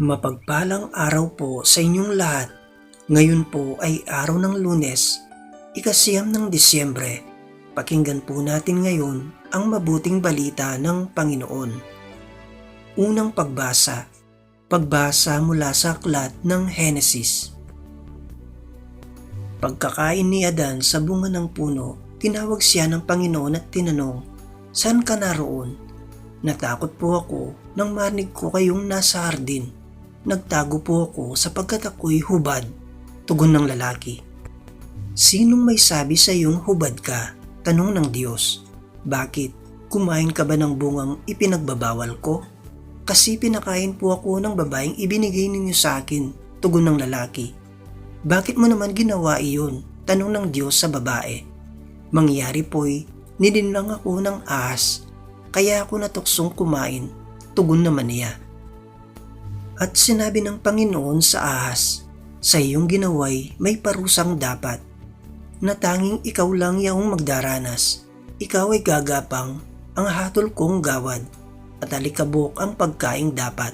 Mapagpalang araw po sa inyong lahat. Ngayon po ay araw ng lunes, ikasiyam ng Disyembre. Pakinggan po natin ngayon ang mabuting balita ng Panginoon. Unang pagbasa, pagbasa mula sa aklat ng Henesis. Pagkakain ni Adan sa bunga ng puno, tinawag siya ng Panginoon at tinanong, Saan ka naroon? Natakot po ako nang marinig ko kayong nasa hardin. Nagtago po ako sapagkat ako'y hubad. Tugon ng lalaki. Sinong may sabi sa iyong hubad ka? Tanong ng Diyos. Bakit? Kumain ka ba ng bungang ipinagbabawal ko? Kasi pinakain po ako ng babaeng ibinigay ninyo sa akin. Tugon ng lalaki. Bakit mo naman ginawa iyon? Tanong ng Diyos sa babae. Mangyari po'y nilinlang ako ng ahas, kaya ako natuksong kumain. Tugon naman niya. At sinabi ng Panginoon sa ahas, sa iyong ginaway may parusang dapat, na tanging ikaw lang yaong magdaranas. Ikaw ay gagapang, ang hatol kong gawad, at alikabok ang pagkaing dapat.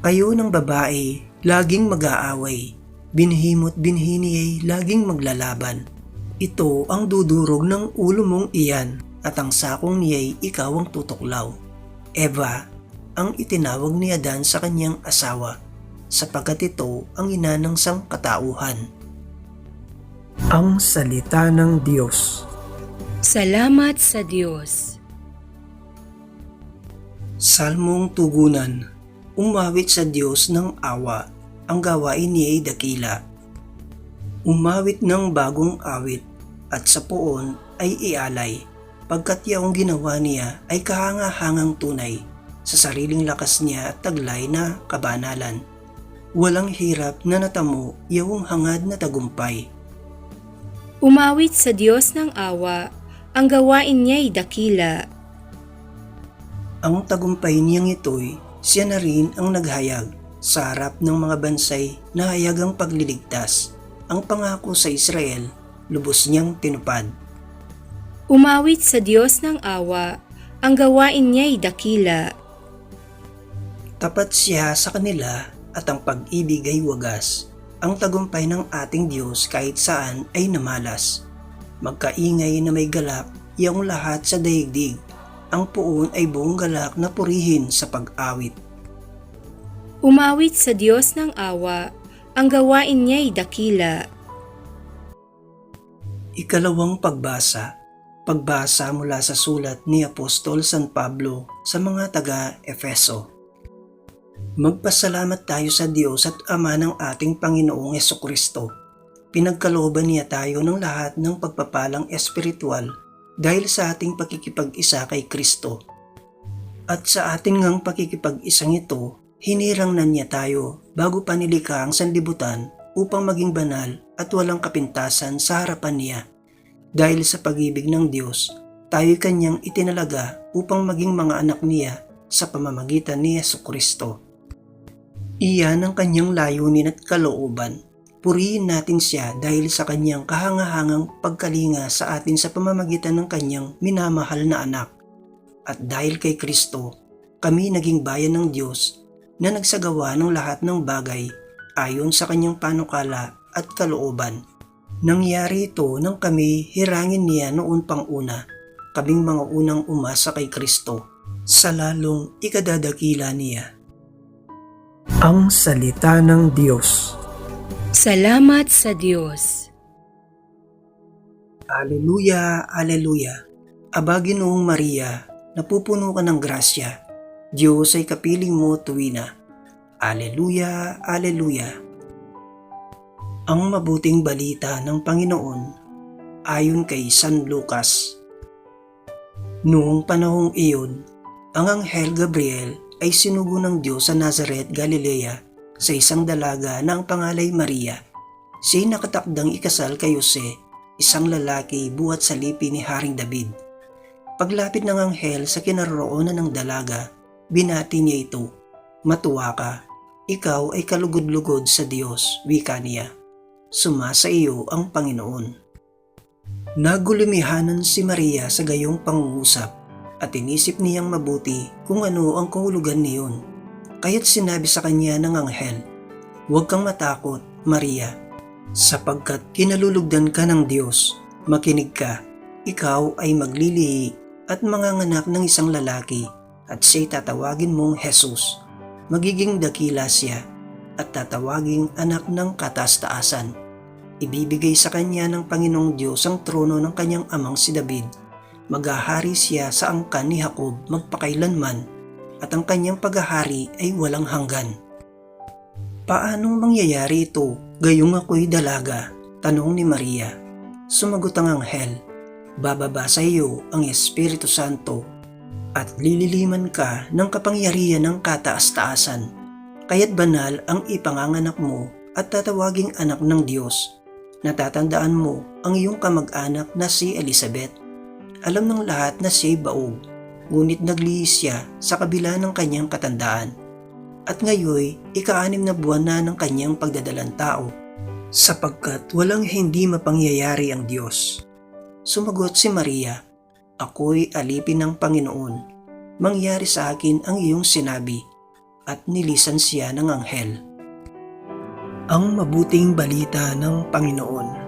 Kayo ng babae, laging mag-aaway, binhimot binhini ay laging maglalaban. Ito ang dudurog ng ulo mong iyan at ang sakong niya'y ikaw ang tutuklaw. Eva, ang itinawag ni Adan sa kanyang asawa sapagkat ito ang ina ng sangkatauhan. Ang Salita ng Diyos Salamat sa Diyos. Salmong Tugunan Umawit sa Diyos ng awa, ang gawain niya ay dakila. Umawit ng bagong awit, at sa poon ay ialay, pagkat yaong ginawa niya ay kahangahangang tunay, sa sariling lakas niya at taglay na kabanalan. Walang hirap na natamo yaong hangad na tagumpay. Umawit sa Diyos ng awa, ang gawain niya'y dakila. Ang tagumpay niyang ito'y siya na rin ang naghayag sa harap ng mga bansay na hayagang pagliligtas. Ang pangako sa Israel, lubos niyang tinupad. Umawit sa Diyos ng awa, ang gawain niya'y dakila. Tapat siya sa kanila at ang pag-ibig ay wagas. Ang tagumpay ng ating Diyos kahit saan ay namalas. Magkaingay na may galak, iyong lahat sa daigdig. Ang puon ay buong galak na purihin sa pag-awit. Umawit sa Diyos ng awa, ang gawain niya'y dakila. Ikalawang pagbasa. Pagbasa mula sa sulat ni Apostol San Pablo sa mga taga-Efeso. Magpasalamat tayo sa Diyos at Ama ng ating Panginoong Yeso Kristo. Pinagkalooban niya tayo ng lahat ng pagpapalang espiritual dahil sa ating pakikipag-isa kay Kristo. At sa ating ngang pakikipag-isang ito, hinirang na niya tayo bago pa nilikha ang sanlibutan upang maging banal at walang kapintasan sa harapan niya. Dahil sa pag-ibig ng Diyos, tayo kanyang itinalaga upang maging mga anak niya sa pamamagitan ni Yesu Kristo. Iyan ang kanyang layunin at kalooban. Purihin natin siya dahil sa kanyang kahangahangang pagkalinga sa atin sa pamamagitan ng kanyang minamahal na anak. At dahil kay Kristo, kami naging bayan ng Diyos na nagsagawa ng lahat ng bagay ayon sa kanyang panukala at kalooban. Nangyari ito nang kami hirangin niya noon pang una, kaming mga unang umasa kay Kristo, sa lalong ikadadakila niya. Ang Salita ng Diyos Salamat sa Diyos. Aleluya, Aleluya. Aba Ginoong Maria, napupuno ka ng grasya. Diyos ay kapiling mo tuwina. Aleluya, Aleluya. Ang mabuting balita ng Panginoon ayon kay San Lucas. Noong panahong iyon, ang Anghel Gabriel ay sinugo ng Diyos sa Nazareth, Galilea sa isang dalaga na ang pangalay Maria. Siya'y nakatakdang ikasal kay Jose, isang lalaki buhat sa lipi ni Haring David. Paglapit ng anghel sa kinaroroonan ng dalaga, binati niya ito, Matuwa ka, ikaw ay kalugod-lugod sa Diyos, wika niya. Sumasa iyo ang Panginoon. Nagulumihanan si Maria sa gayong pangungusap at inisip niyang mabuti kung ano ang kahulugan niyon. Kaya't sinabi sa kanya ng anghel, Huwag kang matakot, Maria, sapagkat kinalulugdan ka ng Diyos. Makinig ka, ikaw ay maglilihi at manganganak ng isang lalaki at siya'y tatawagin mong Jesus. Magiging dakila siya at tatawaging anak ng kataas-taasan. Ibibigay sa kanya ng Panginoong Diyos ang trono ng kanyang amang si David. Maghahari siya sa angkan ni Jacob magpakailanman at ang kanyang paghahari ay walang hanggan. Paanong mangyayari ito? Gayong ako'y dalaga, tanong ni Maria. Sumagot ang anghel, bababa sa iyo ang Espiritu Santo at lililiman ka ng kapangyarihan ng kataas-taasan. Kaya't banal ang ipanganganak mo at tatawaging anak ng Diyos. Natatandaan mo ang iyong kamag-anak na si Elizabeth. Alam ng lahat na siya'y baog, ngunit naglihis siya sa kabila ng kanyang katandaan. At ngayoy, ika-anim na buwan na ng kanyang pagdadalang tao, sapagkat walang hindi mapangyayari ang Diyos. Sumagot si Maria, Ako'y alipin ng Panginoon. Mangyari sa akin ang iyong sinabi. At nilisan siya ng anghel. Ang mabuting balita ng Panginoon.